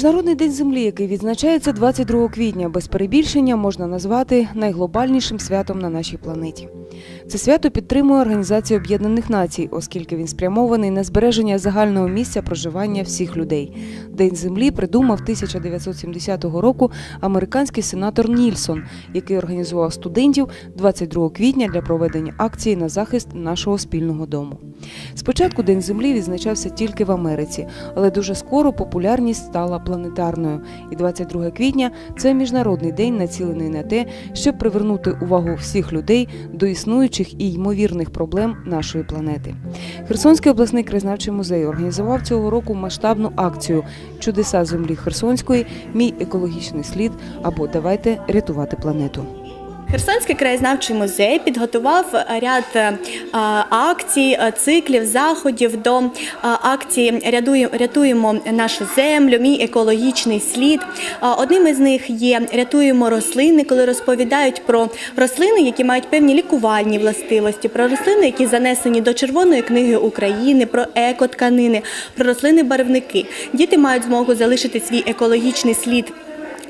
Міжнародний день землі, який відзначається 22 квітня, без перебільшення можна назвати найглобальнішим святом на нашій планеті. Це свято підтримує Організація Об'єднаних Націй, оскільки він спрямований на збереження загального місця проживання всіх людей. День землі придумав 1970 року американський сенатор Нільсон, який організував студентів 22 квітня для проведення акції на захист нашого спільного дому. Спочатку День землі відзначався тільки в Америці, але дуже скоро популярність стала планетарною. І 22 квітня це міжнародний день, націлений на те, щоб привернути увагу всіх людей до існуючих і ймовірних проблем нашої планети. Херсонський обласний краєзнавчий музей організував цього року масштабну акцію Чудеса землі Херсонської, мій екологічний слід або Давайте рятувати планету. Херсонський краєзнавчий музей підготував ряд е, акцій, е, циклів, заходів до е, акції «Рятуємо- нашу землю, мій екологічний слід. Одним із них є Рятуємо рослини, коли розповідають про рослини, які мають певні лікувальні властивості, про рослини, які занесені до Червоної книги України, про екотканини, про рослини-барвники. Діти мають змогу залишити свій екологічний слід.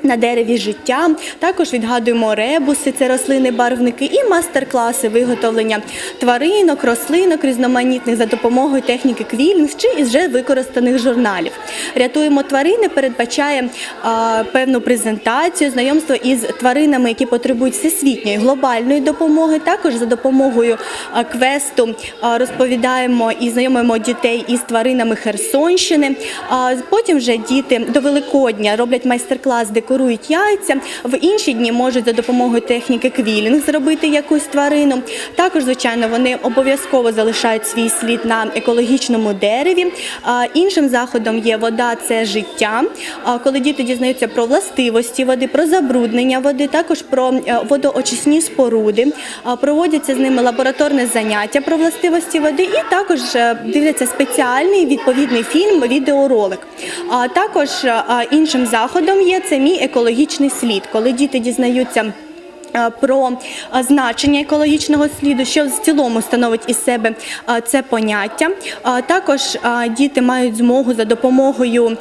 На дереві життя також відгадуємо ребуси, це рослини-барвники, і мастер-класи виготовлення тваринок, рослинок різноманітних за допомогою техніки квілінг чи із вже використаних журналів. Рятуємо тварини передбачає а, певну презентацію, знайомство із тваринами, які потребують всесвітньої глобальної допомоги. Також за допомогою а, квесту а, розповідаємо і знайомимо дітей із тваринами Херсонщини. А потім вже діти до Великодня роблять майстер-клас, декорують яйця. В інші дні можуть за допомогою техніки квілінг зробити якусь тварину. Також, звичайно, вони обов'язково залишають свій слід на екологічному дереві. Іншим заходом є вода це життя. Коли діти дізнаються про властивості води, про забруднення води, також про е, водоочисні споруди. Проводяться з ними лабораторне заняття про властивості води, і також е, дивляться спеціальний відповідний фільм, відеоролик. Також е, іншим заходом є це мій екологічний слід, коли діти дізнаються. е, Про е, значення екологічного сліду, що в цілому становить із себе е, це поняття. Також діти мають змогу за допомогою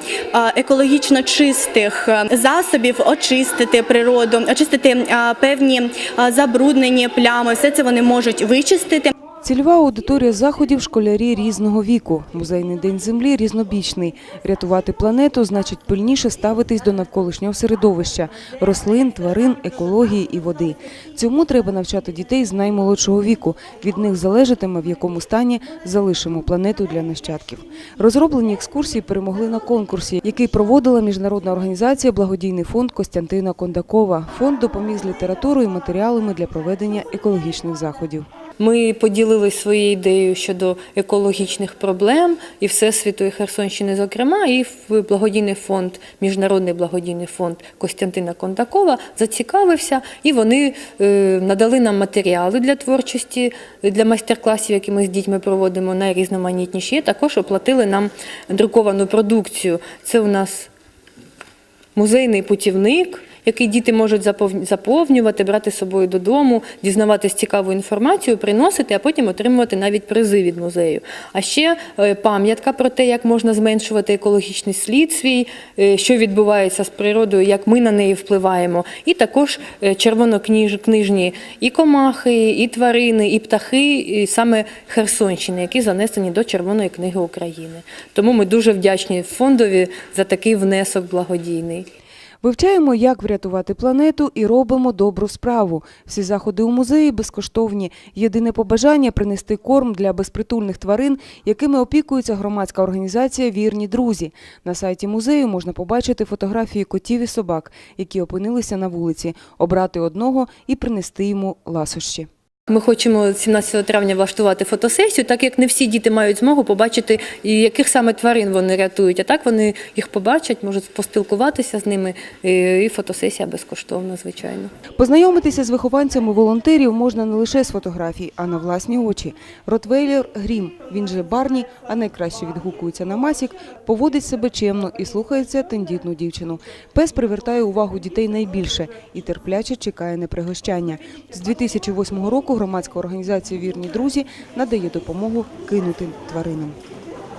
екологічно чистих засобів очистити природу, очистити певні забруднені плями. Все це вони можуть вичистити. Цільова аудиторія заходів школярі різного віку. Музейний день землі різнобічний. Рятувати планету значить пильніше ставитись до навколишнього середовища рослин, тварин, екології і води. Цьому треба навчати дітей з наймолодшого віку. Від них залежатиме, в якому стані залишимо планету для нащадків. Розроблені екскурсії перемогли на конкурсі, який проводила міжнародна організація Благодійний фонд Костянтина Кондакова. Фонд допоміг з літературою і матеріалами для проведення екологічних заходів. Ми поділилися своєю ідеєю щодо екологічних проблем і Всесвіту, і Херсонщини, зокрема, і в благодійний фонд, міжнародний благодійний фонд Костянтина Кондакова зацікавився, і вони е, надали нам матеріали для творчості, для майстер-класів, які ми з дітьми проводимо найрізноманітніші. І також оплатили нам друковану продукцію. Це у нас музейний путівник, який діти можуть запов- заповнювати, брати з собою додому, дізнаватись цікаву інформацію, приносити, а потім отримувати навіть призи від музею. А ще е, пам'ятка про те, як можна зменшувати екологічний слід свій, е, що відбувається з природою, як ми на неї впливаємо. І також е, червонокнижні і комахи, і тварини, і птахи, і саме Херсонщини, які занесені до Червоної книги України. Тому ми дуже вдячні фондові за такий внесок благодійний. Вивчаємо, як врятувати планету і робимо добру справу. Всі заходи у музеї безкоштовні. Єдине побажання принести корм для безпритульних тварин, якими опікується громадська організація Вірні друзі. На сайті музею можна побачити фотографії котів і собак, які опинилися на вулиці, обрати одного і принести йому ласощі. Ми хочемо 17 травня влаштувати фотосесію, так як не всі діти мають змогу побачити, яких саме тварин вони рятують. А так вони їх побачать, можуть поспілкуватися з ними. І фотосесія безкоштовна, звичайно. Познайомитися з вихованцями волонтерів можна не лише з фотографій, а на власні очі. Ротвейлер Грім, він же Барні, а найкраще відгукується на масік, поводить себе чемно і слухається тендітну дівчину. Пес привертає увагу дітей найбільше і терпляче чекає на пригощання. З 2008 року громадська організація Вірні друзі надає допомогу кинутим тваринам.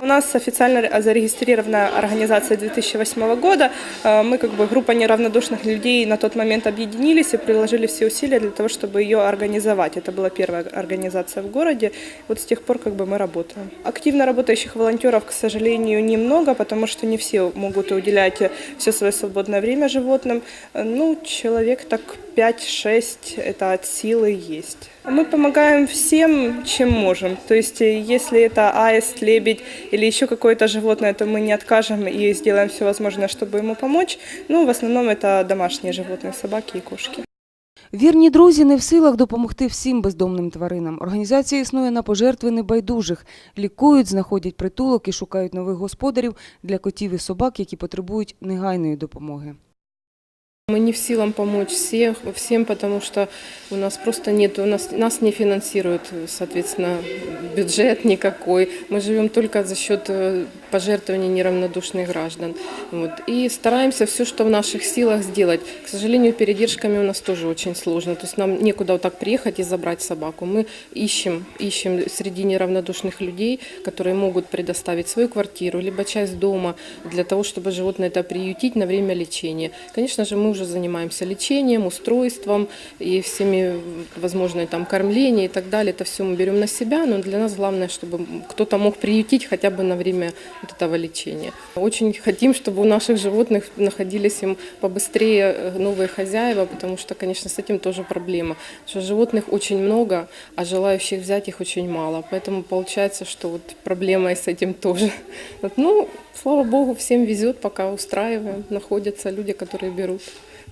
У нас официально ре- зарегистрирована организация 2008 года. Э, Мы, как бы группа неравнодушных людей, на тот момент объединились и приложили все усилия для того, чтобы ее организовать. Это была первая организация в городе. Вот с тех пор как бы мы работаем. Активно работающих волонтеров, к сожалению, немного, потому что не все могут уделять все свое свободное время животным. Э, Ну, человек так 5-6 это от силы есть. Мы помогаем всем, чем можем. То есть, э, если это аист, лебедь или еще какое-то животное, то мы не откажем и сделаем все возможное, чтобы ему помочь. Ну, в основном это домашние животные, собаки и кошки. Вірні друзі не в силах допомогти всім бездомним тваринам. Організація існує на пожертви небайдужих. Лікують, знаходять притулок і шукають нових господарів для котів і собак, які потребують негайної допомоги. Мы не в силам помочь всех, всем, потому что у нас просто нет, у нас, нас не финансирует, соответственно, бюджет никакой. Мы живем только за счет э, пожертвований неравнодушных граждан. Вот. И стараемся все, что в наших силах сделать. К сожалению, передержками у нас тоже очень сложно. То есть нам некуда вот так приехать и забрать собаку. Мы ищем, ищем среди неравнодушных людей, которые могут предоставить свою квартиру, либо часть дома для того, чтобы животное это приютить на время лечения. Конечно же, мы уже занимаемся лечением, устройством и всеми возможными там кормлением и так далее. Это все мы берем на себя, но для нас главное, чтобы кто-то мог приютить хотя бы на время вот этого лечения. Очень хотим, чтобы у наших животных находились им побыстрее э, новые хозяева, потому что, конечно, с этим тоже проблема. Что животных очень много, а желающих взять их очень мало. Поэтому получается, что вот проблема и с этим тоже. Ну, слава богу, всем везет, пока устраиваем. Находятся люди, которые берут,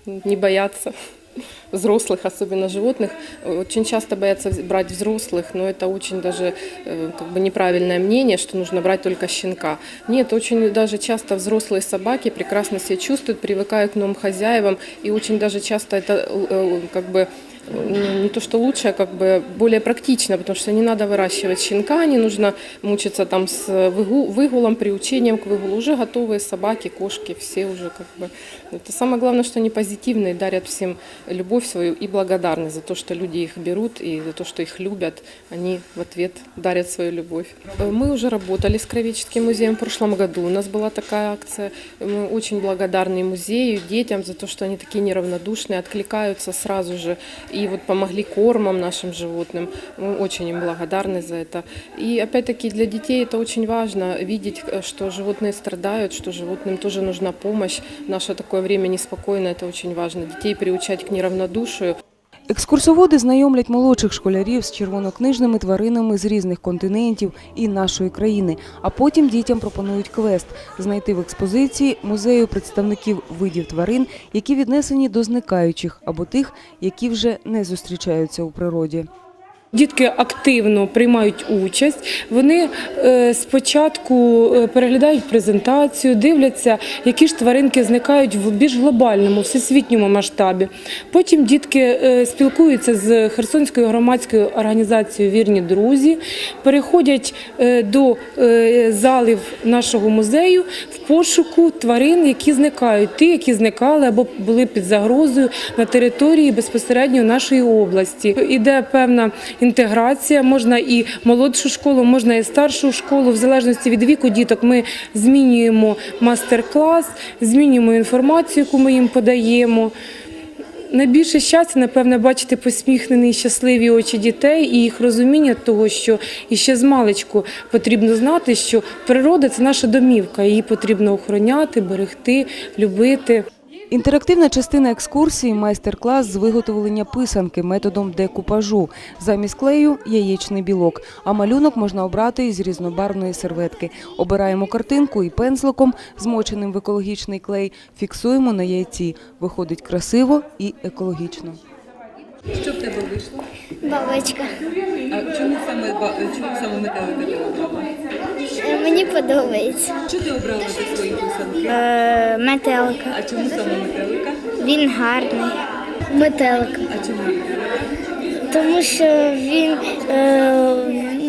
не боятся взрослых, особенно животных. Очень часто боятся брать взрослых, но это очень даже э, как бы неправильное мнение, что нужно брать только щенка. Нет, очень даже часто взрослые собаки прекрасно себя чувствуют, привыкают к новым хозяевам, и очень даже часто это э, как бы ну, не то что лучше, а как бы более практично, потому что не надо выращивать щенка, не нужно мучиться там с выгу- выгулом, приучением к выгулу. Уже готовые собаки, кошки, все уже как бы. Это самое главное, что они позитивные, дарят всем любовь свою и благодарны за то, что люди их берут и за то, что их любят. Они в ответ дарят свою любовь. Э, Мы уже работали с Кровеческим музеем в прошлом году. У нас была такая акция. Мы очень благодарны музею, детям за то, что они такие неравнодушные, откликаются сразу же и вот помогли кормом нашим животным. Мы очень им благодарны за это. И опять-таки для детей это очень важно видеть, э, что животные страдают, что животным тоже нужна помощь. В наше такое время неспокойное, это очень важно. Детей приучать к неравнодушию. Екскурсоводи знайомлять молодших школярів з червонокнижними тваринами з різних континентів і нашої країни, а потім дітям пропонують квест знайти в експозиції музею представників видів тварин, які віднесені до зникаючих або тих, які вже не зустрічаються у природі. Дітки активно приймають участь. Вони е, спочатку е, переглядають презентацію, дивляться, які ж тваринки зникають в більш глобальному, всесвітньому масштабі. Потім дітки е, спілкуються з Херсонською громадською організацією Вірні друзі, переходять до залів нашого музею в пошуку тварин, які зникають, ті, які зникали або були під загрозою на території безпосередньо нашої області. Іде певна інтеграція, можна і молодшу школу, можна і старшу школу. В залежності від віку діток ми змінюємо мастер-клас, змінюємо інформацію, яку ми їм подаємо. Найбільше щастя, напевне, бачити посміхнені, щасливі очі дітей і їх розуміння того, що іще з маличку потрібно знати, що природа це наша домівка, її потрібно охороняти, берегти, любити. Інтерактивна частина екскурсії – майстер-клас з виготовлення писанки методом декупажу. Замість клею – яєчний білок, а малюнок можна обрати із різнобарвної серветки. Обираємо картинку і пензликом, змоченим в екологічний клей, фіксуємо на яйці. Виходить красиво і екологічно. Що в тебе вийшло? Бабочка. А чому саме чому саме метелика Мені подобається. Що ти обрала до своєї писанки? Е, метелка. А чому саме метелика? Він гарний. Метелка. А чому метелика? Тому що він е,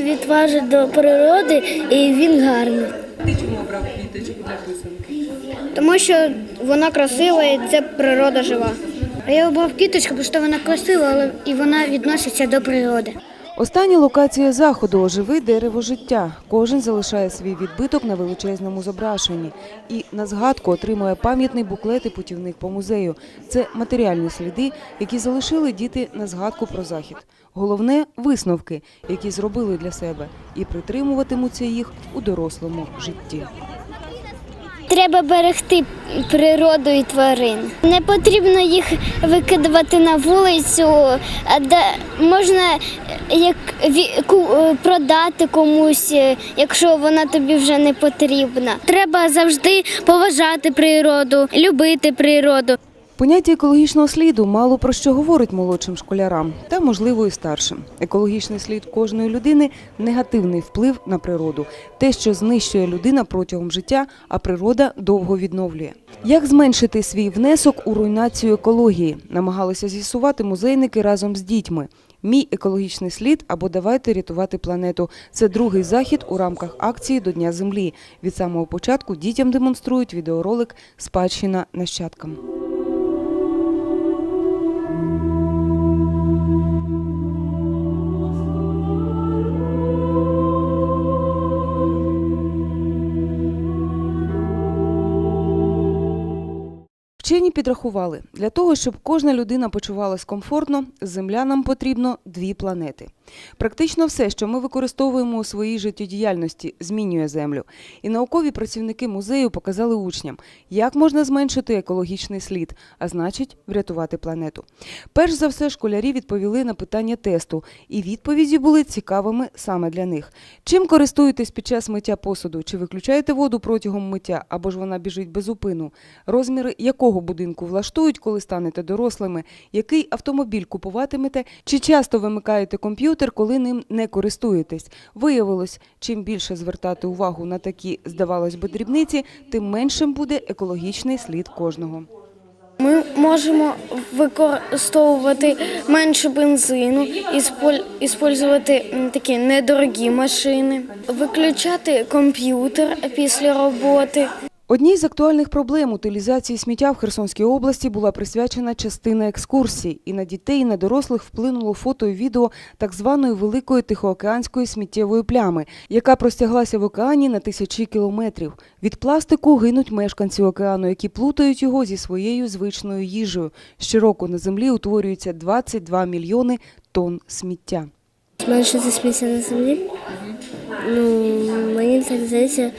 відважить до природи і він гарний. Ти чому обрав квіточку для писанки? Тому що вона красива і це природа жива. А я обрав кіточку, тому що вона красива, але і вона відноситься до природи. Остання локація заходу оживи дерево життя. Кожен залишає свій відбиток на величезному зображенні і на згадку отримує пам'ятний буклет і путівник по музею. Це матеріальні сліди, які залишили діти на згадку про захід. Головне висновки, які зробили для себе, і притримуватимуться їх у дорослому житті. Треба берегти природу і тварин. Не потрібно їх викидувати на вулицю, де можна як продати комусь, якщо вона тобі вже не потрібна. Треба завжди поважати природу, любити природу. Поняття екологічного сліду мало про що говорить молодшим школярам та, можливо, і старшим. Екологічний слід кожної людини негативний вплив на природу, те, що знищує людина протягом життя, а природа довго відновлює. Як зменшити свій внесок у руйнацію екології? Намагалися з'ясувати музейники разом з дітьми. Мій екологічний слід або давайте рятувати планету. Це другий захід у рамках акції до Дня Землі. Від самого початку дітям демонструють відеоролик Спадщина нащадкам. Вчені підрахували, для того, щоб кожна людина почувалась комфортно, землянам потрібно дві планети. Практично все, що ми використовуємо у своїй життєдіяльності, змінює землю. І наукові працівники музею показали учням, як можна зменшити екологічний слід, а значить, врятувати планету. Перш за все, школярі відповіли на питання тесту, і відповіді були цікавими саме для них. Чим користуєтесь під час миття посуду? Чи виключаєте воду протягом миття, або ж вона біжить без упину? Розміри якого будинку влаштують, коли станете дорослими? Який автомобіль купуватимете? Чи часто вимикаєте комп'ютер, коли ним не користуєтесь? Виявилось, чим більше звертати увагу на такі, здавалось би, дрібниці, тим меншим буде екологічний слід кожного. Ми можемо використовувати менше бензину, використовувати такі недорогі машини, виключати комп'ютер після роботи. Одній з актуальних проблем утилізації сміття в Херсонській області була присвячена частина екскурсій, і на дітей, і на дорослих вплинуло фото і відео так званої великої тихоокеанської сміттєвої плями, яка простяглася в океані на тисячі кілометрів. Від пластику гинуть мешканці океану, які плутають його зі своєю звичною їжею. Щороку на землі утворюється 22 мільйони тонн сміття. Зменшити сміття на землі. Ну, мені так здається,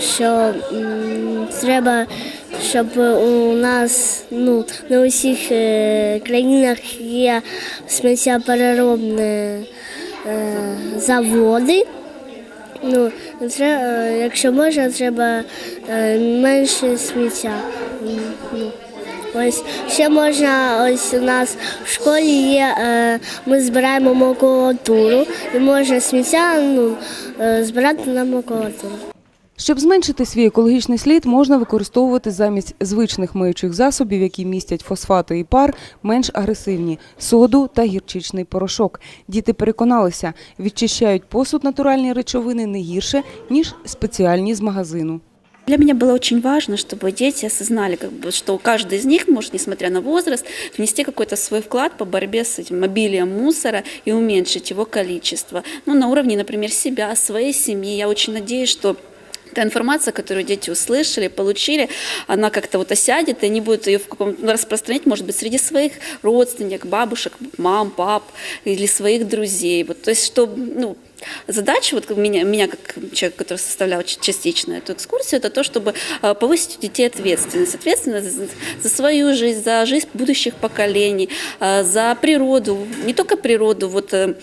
що треба, щоб у нас ну, на усіх е, країнах є сміттєпереробні е, заводи. Ну, треба, якщо можна, треба е, менше сміття. Ну, ось ще можна, ось у нас в школі є, е, ми збираємо макулатуру і можна сміття ну, е, збирати на макулатуру. Щоб зменшити свій екологічний слід, можна використовувати замість звичних миючих засобів, які містять фосфати і пар, менш агресивні соду та гірчичний порошок. Діти переконалися, відчищають посуд натуральні речовини не гірше ніж спеціальні з магазину. Для меня было очень важно, чтобы дети осознали, как бы, что каждый из них может, несмотря на возраст, внести какой-то свой вклад по борьбе с этим обилием мусора и уменьшить его количество. Ну, на уровне, например, себя, своей семьи. Я очень надеюсь, что та информация, которую дети услышали, получили, она как-то вот осядет, и они будут ее в каком-то распространять, может быть, среди своих родственников, бабушек, мам, пап или своих друзей. Вот, то есть, что, ну, Задача вот меня, меня как человек, который составлял частично эту экскурсию, это то, чтобы э, повысить у детей ответственность. Ответственность за, за свою жизнь, за жизнь будущих поколений, э, за природу, не только природу, вот э,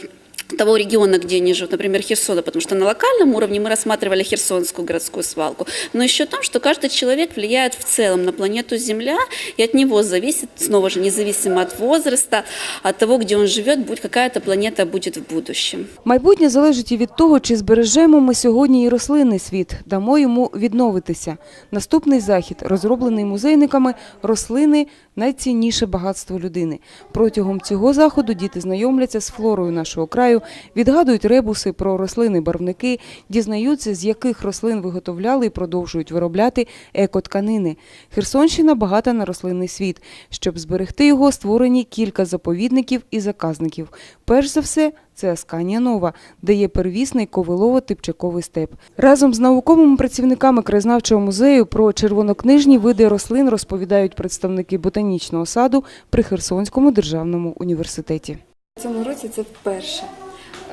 того региона, где они живут, например, Херсона, потому что на локальном уровне мы рассматривали Херсонскую городскую свалку, но еще о том, что каждый человек влияет в целом на планету Земля, и от него зависит, снова же, независимо от возраста, от того, где он живет, будет какая-то планета будет в будущем. Майбутнє залежить і від того, чи збережемо ми сьогодні і рослинний світ, дамо йому відновитися. Наступний захід, розроблений музейниками, рослини найцінніше багатство людини. Протягом цього заходу діти знайомляться з флорою нашого краю, відгадують ребуси про рослини-барвники, дізнаються, з яких рослин виготовляли і продовжують виробляти екотканини. Херсонщина багата на рослинний світ. Щоб зберегти його, створені кілька заповідників і заказників. Перш за все, це Асканія Нова, де є первісний ковилово-типчаковий степ. Разом з науковими працівниками краєзнавчого музею про червонокнижні види рослин розповідають представники ботанічного саду при Херсонському державному університеті. Цьому році це вперше.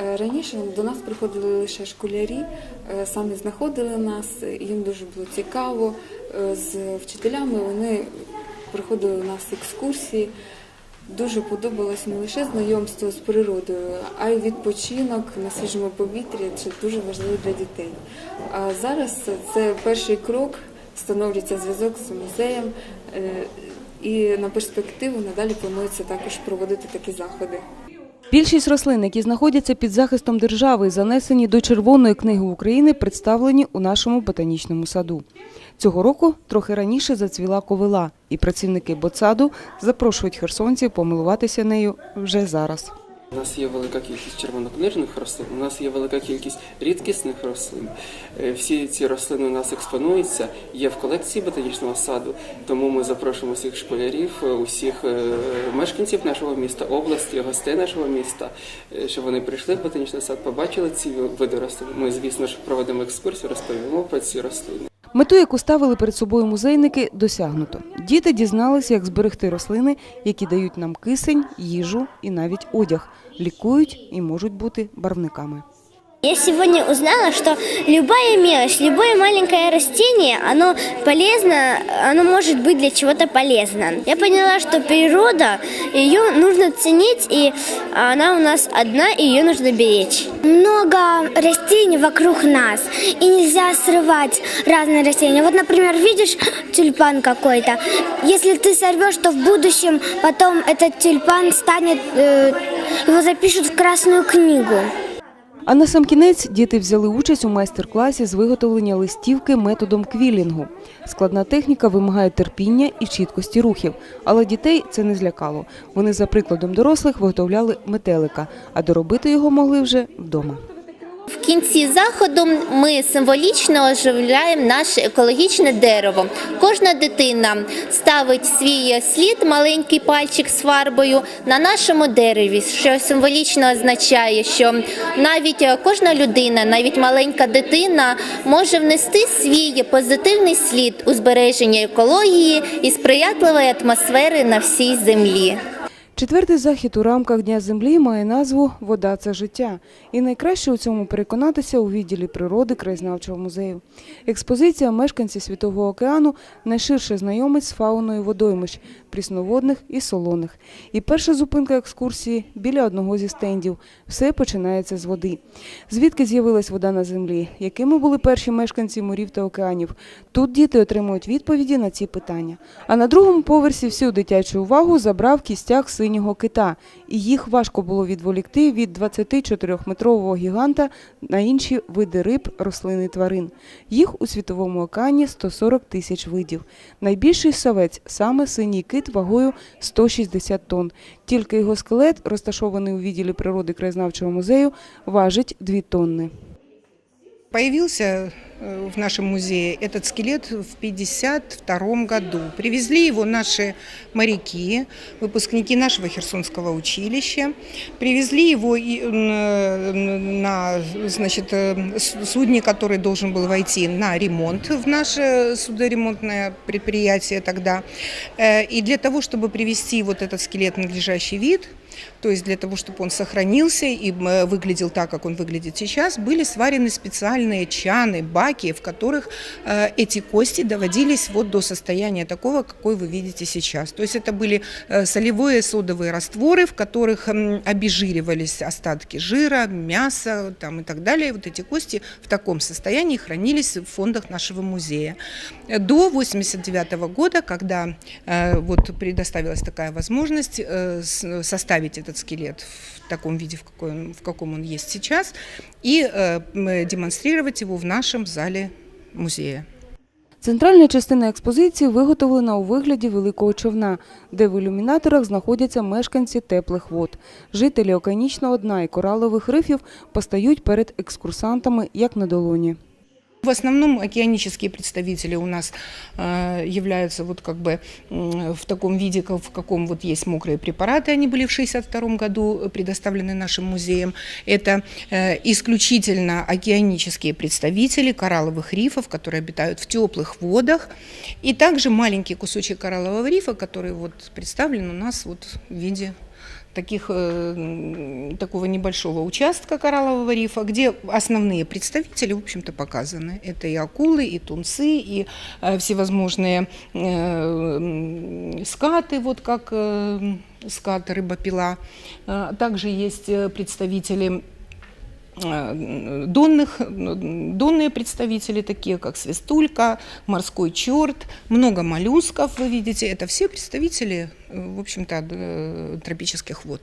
Е, Раніше до нас приходили лише школярі, е, самі знаходили нас, їм дуже було цікаво. Е, З вчителями вони приходили у нас екскурсії. Дуже подобалось не лише знайомство з природою, а й відпочинок на свіжому повітрі. Це дуже важливо для дітей. А зараз це перший крок, встановлюється зв'язок з музеєм, е, і на перспективу надалі планується також проводити такі заходи. Більшість рослин, які знаходяться під захистом держави занесені до Червоної книги України, представлені у нашому ботанічному саду. Цього року трохи раніше зацвіла ковила, і працівники ботсаду запрошують херсонців помилуватися нею вже зараз. У нас є велика кількість червонокнижних рослин, у нас є велика кількість рідкісних рослин. Е, Всі ці рослини у нас експонуються, є в колекції ботанічного саду, тому ми запрошуємо всіх школярів, е, усіх е, мешканців нашого міста, області, гостей нашого міста, щоб вони прийшли в ботанічний сад, побачили ці види рослин. Ми, звісно ж, проведемо екскурсію, розповімо про ці рослини. Мету, яку ставили перед собою музейники, досягнуто. Діти дізналися, як зберегти рослини, які дають нам кисень, їжу і навіть одяг, лікують і можуть бути барвниками. Я сегодня узнала, что любая мелочь, любое маленькое растение, оно полезно, оно может быть для чего-то полезно. Я поняла, что природа, ее нужно ценить, и она у нас одна, и ее нужно беречь. Много растений вокруг нас, и нельзя срывать разные растения. Вот, например, видишь тюльпан какой-то, если ты сорвешь, то в будущем потом этот тюльпан станет, э, его запишут в Красную книгу. А на сам кінець діти взяли участь у майстер-класі з виготовлення листівки методом квілінгу. Складна техніка вимагає терпіння і чіткості рухів, але дітей це не злякало. Вони за прикладом дорослих виготовляли метелика, а доробити його могли вже вдома. В кінці заходу ми символічно оживляємо наше екологічне дерево. Кожна дитина ставить свій слід, маленький пальчик з фарбою на нашому дереві, що символічно означає, що навіть кожна людина, навіть маленька дитина, може внести свій позитивний слід у збереження екології і сприятливої атмосфери на всій землі. Четвертий захід у рамках Дня землі має назву Вода це життя. І найкраще у цьому переконатися у відділі природи краєзнавчого музею. Експозиція мешканці Світового океану найширше знайомить з фауною водоймищ, прісноводних і солоних. І перша зупинка екскурсії біля одного зі стендів. Все починається з води. Звідки з'явилась вода на землі? Якими були перші мешканці морів та океанів? Тут діти отримують відповіді на ці питання. А на другому поверсі всю дитячу увагу забрав кістяк синього кита, і їх важко було відволікти від 24-метрового гіганта на інші види риб, рослин і тварин. Їх у світовому океані 140 тисяч видів. Найбільший савець саме синій кит вагою 160 тонн. Тільки його скелет, розташований у відділі природи краєзнавчого музею, важить 2 тонни. Появился э, в нашем музее этот скелет в 1952 году. Привезли его наши моряки, выпускники нашего Херсонского училища. Привезли его и, н- на значит, э, с- судне, который должен был войти на ремонт в наше судоремонтное предприятие тогда. Э, И для того, чтобы привести вот этот скелет в надлежащий вид, то есть для того, чтобы он сохранился и э, выглядел так, как он выглядит сейчас, были сварены специальные чаны, баки, в которых э, эти кости доводились вот до состояния такого, какой вы видите сейчас. То есть это были э, солевые содовые растворы, в которых обезжиривались остатки жира, мяса там, и так далее. Вот эти кости в таком состоянии хранились в фондах нашего музея. До 1989 года, когда вот предоставилась такая возможность э, составить этот скелет в таком виде, в, какой он- в каком он есть сейчас, и э, демонстрировать его в нашем зале музея. Центральна частина експозиції виготовлена у вигляді великого човна, де в ілюмінаторах знаходяться мешканці теплих вод. Жителі океанічного дна і коралових рифів постають перед екскурсантами як на долоні. В основном океанические представители у нас э, являются вот как бы в таком виде, в каком вот есть мокрые препараты, они были в 1962 году предоставлены нашим музеем. Это э, исключительно океанические представители коралловых рифов, которые обитают в теплых водах, и также маленький кусочек кораллового рифа, который вот представлен у нас вот в виде таких, э, м, такого небольшого участка кораллового рифа, где основные представители, в общем-то, показаны. Это и акулы, и тунцы, и э, всевозможные э, м, скаты, вот как э, скат, рыбопила. А Также есть э, представители э, донных, донные представители, такие как свистулька, морской черт, много моллюсков, вы видите, это все представители, э, в общем-то, э, тропических вод.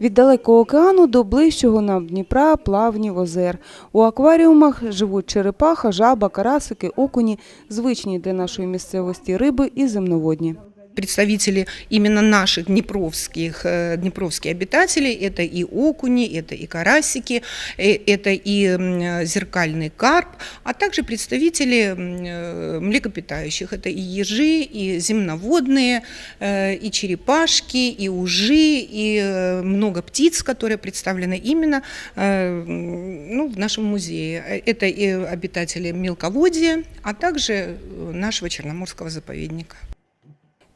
Від далекого океану до ближчого нам Дніпра, плавнів, озер. У акваріумах живуть черепаха, жаба, карасики, окуні, звичні для нашої місцевості риби і земноводні. Представители именно наших днепровских, э, днепровские обитатели, это и окуни, это и карасики, э, это и м, зеркальный карп, а также представители м, э, млекопитающих, это и ежи, и земноводные, э, и черепашки, и ужи, и э, много птиц, которые представлены именно э, м, ну, в нашем музее. Э, Это и обитатели мелководья, а также э, нашего Черноморского заповедника.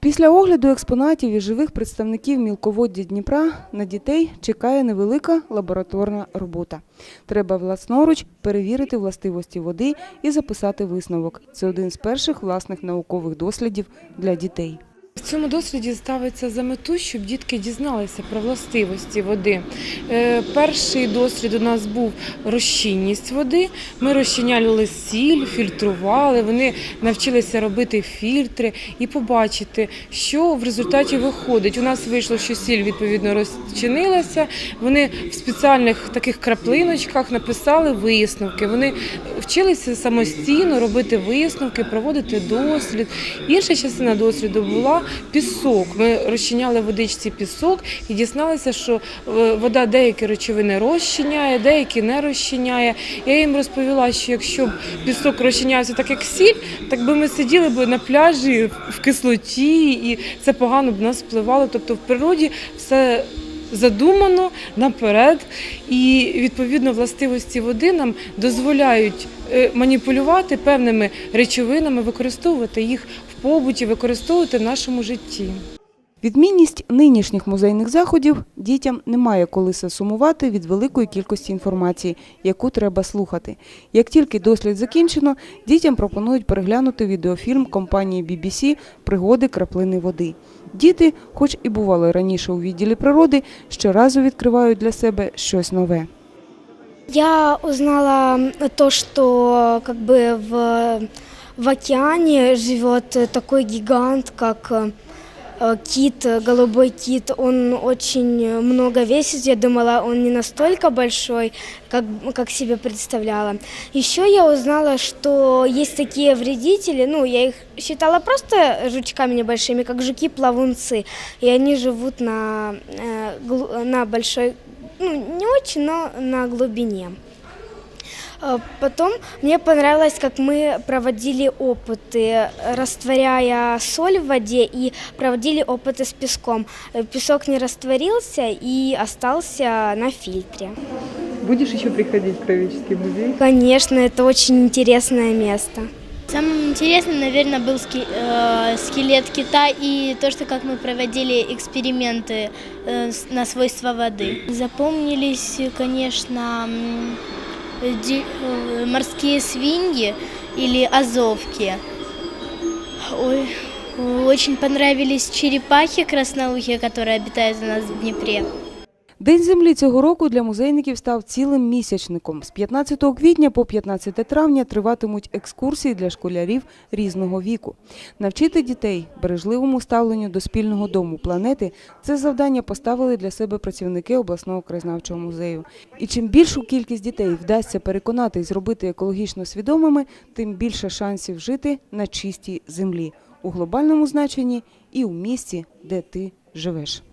Після огляду експонатів і живих представників мілководдя Дніпра на дітей чекає невелика лабораторна робота. Треба власноруч перевірити властивості води і записати висновок. Це один з перших власних наукових дослідів для дітей. В цьому досліді ставиться за мету, щоб дітки дізналися про властивості води. Е, Перший дослід у нас був розчинність води. Ми розчиняли сіль, фільтрували. Вони навчилися робити фільтри і побачити, що в результаті виходить. У нас вийшло, що сіль відповідно розчинилася. Вони в спеціальних таких краплиночках написали висновки. Вони вчилися самостійно робити висновки, проводити дослід. Інша частина досліду була пісок. Ми розчиняли водичці пісок і дізналися, що е, вода деякі речовини розчиняє, деякі не розчиняє. Я їм розповіла, що якщо б пісок розчинявся так, як сіль, так би ми сиділи б на пляжі в кислоті, і це погано б нас впливало. Тобто в природі все задумано наперед, і відповідно властивості води нам дозволяють е, маніпулювати певними речовинами, використовувати їх побуті, використовувати в нашому житті. Відмінність нинішніх музейних заходів дітям немає коли се сумувати від великої кількості інформації, яку треба слухати. Як тільки дослід закінчено, дітям пропонують переглянути відеофільм компанії BBC Пригоди краплини води. Діти, хоч і бували раніше у відділі природи, щоразу відкривають для себе щось нове. Я узнала то, как бы в, в океане живет э, такой гигант, как э, э, кит, э, голубой кит. Он очень э, много весит. Я думала, он не настолько большой, как, как себе представляла. Еще я узнала, что есть такие вредители, ну, я их считала просто жучками небольшими, как жуки-плавунцы, и они живут на, э, глу- на большой, ну, не очень, но на глубине. Э, Потом мне понравилось, как мы проводили опыты, растворяя соль в воде и проводили опыты с песком. Песок не растворился и остался на фильтре. Будешь еще приходить в Кровеческий музей? Конечно, это очень интересное место. Самым интересным, наверное, был ски- э, скелет кита и то, что как мы проводили эксперименты э, на свойства воды. Запомнились, конечно, э, морские свиньи или азовки. Ой, очень понравились черепахи красноухие, которые обитают у нас в Днепре. День землі цього року для музейників став цілим місячником. З 15 квітня по 15 травня триватимуть екскурсії для школярів різного віку. Навчити дітей бережливому ставленню до спільного дому планети це завдання поставили для себе працівники обласного краєзнавчого музею. І чим більшу кількість дітей вдасться переконати і зробити екологічно свідомими, тим більше шансів жити на чистій землі у глобальному значенні і у місті, де ти живеш.